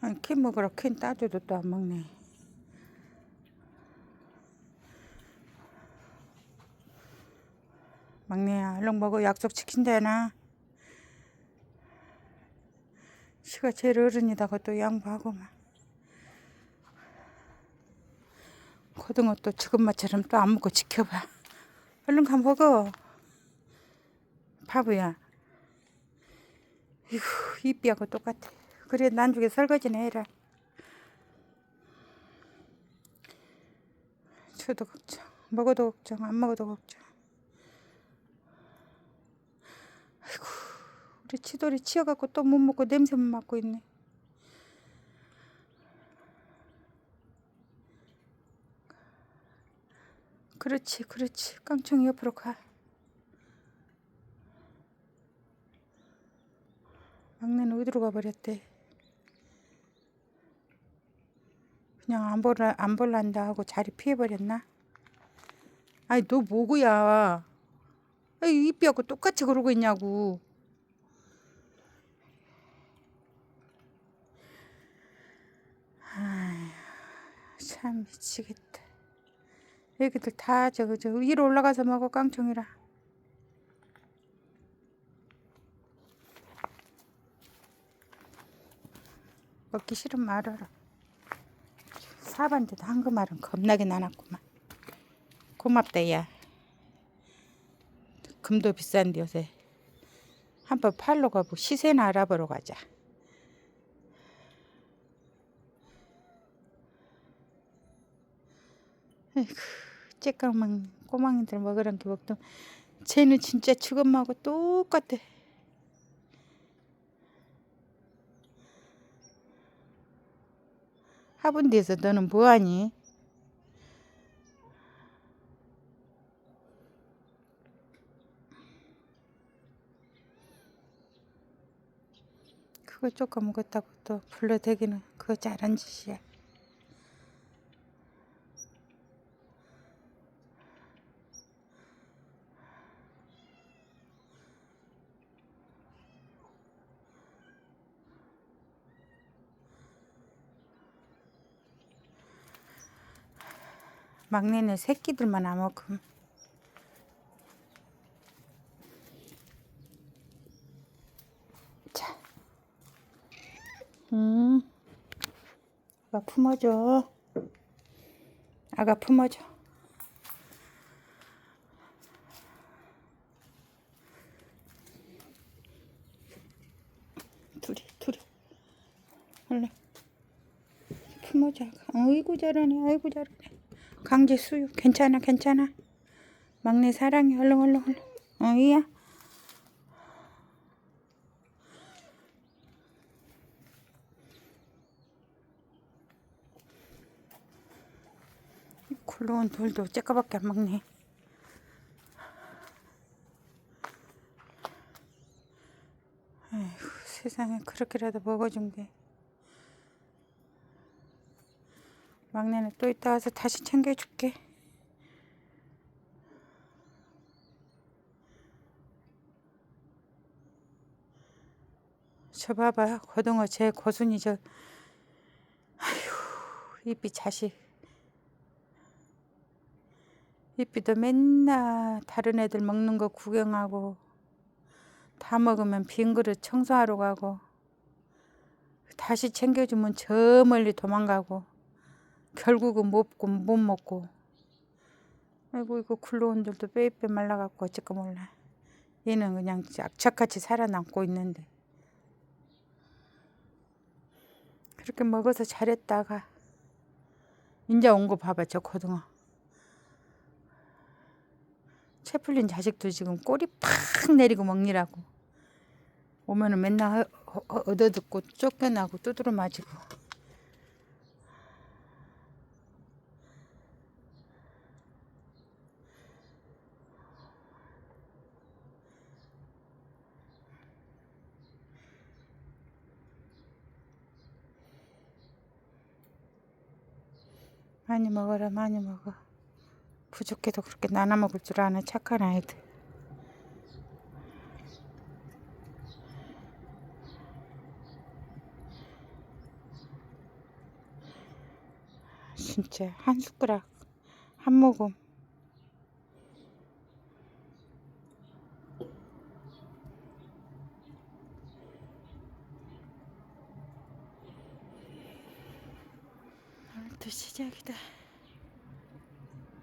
아니 캔 먹으라 캔 따줘도 또 안 먹네. 막내야 얼른 먹어 약속 지킨다나. 시가 제일 어른이다 그것도 양보하고 막. 고등어 또 지금마처럼 또 안 먹고 지켜봐. 얼른 가 먹어. 바보야. 이후 이삐하고 똑같아. 그래 난중에 설거지나 해라. 저도 걱정. 먹어도 걱정. 안 먹어도 걱정. 아이고 우리 치돌이 치여갖고 또 못 먹고 냄새만 맡고 있네. 그렇지 그렇지 깡총이 옆으로 가. 막내는 어디로 가버렸대. 그냥 안 볼라 안 볼란다 하고 자리 피해버렸나? 아니 너 뭐고야? 아이 이삐하고 똑같이 그러고 있냐고. 아휴 참 미치겠다. 애기들 다 저거 저 위로 올라가서 먹어 깡총이라. 먹기 싫으면 말아라. 사반데도 한그 말은 겁나게 나눴구만. 고맙다 야. 금도 비싼데 요새. 한번 팔러 가고 시세나 알아보러 가자. 에이구, 쬐까만 꼬망이들 먹으란 게 먹던 쟤는 진짜 죽음하고 똑같아. 하분디에서 너는 뭐하니? 그거 조금 먹었다고 또 불러대기는 그거 잘한 짓이야. 막내는 새끼들만 안 먹음. 자, 음, 아가 품어줘. 아가 품어줘. 둘이, 둘이. 얼른. 품어줘. 아이고 잘하네, 아이고 잘하네. 강제 수유. 괜찮아 괜찮아. 막내 사랑해. 얼른 얼른 얼른. 어이야. 굴러온 돌도 쬐까밖에 안 먹네. 아이고 세상에 그렇게라도 먹어준 게 막내는 또 이따 와서 다시 챙겨줄게. 저 봐봐 고등어 제 고순이 저 아휴 이삐 자식. 이삐도 맨날 다른 애들 먹는 거 구경하고 다 먹으면 빈 그릇 청소하러 가고 다시 챙겨주면 저 멀리 도망가고 결국은 먹고 못 먹고. 아이고 이거 굴러온들도 빼빼 말라갖고 어쩔까 몰라. 얘는 그냥 악착같이 살아남고 있는데. 그렇게 먹어서 잘했다가 인자 온 거 봐봐 저 고등어. 채 풀린 자식도 지금 꼬리 팍 내리고 먹니라고. 오면은 맨날 얻어듣고 쫓겨나고 두드러 맞이고 많이 먹어라 많이 먹어. 부족해도 그렇게 나눠 먹을 줄 아는 착한 아이들. 진짜 한 숟가락 한 모금. 오늘도 시작이다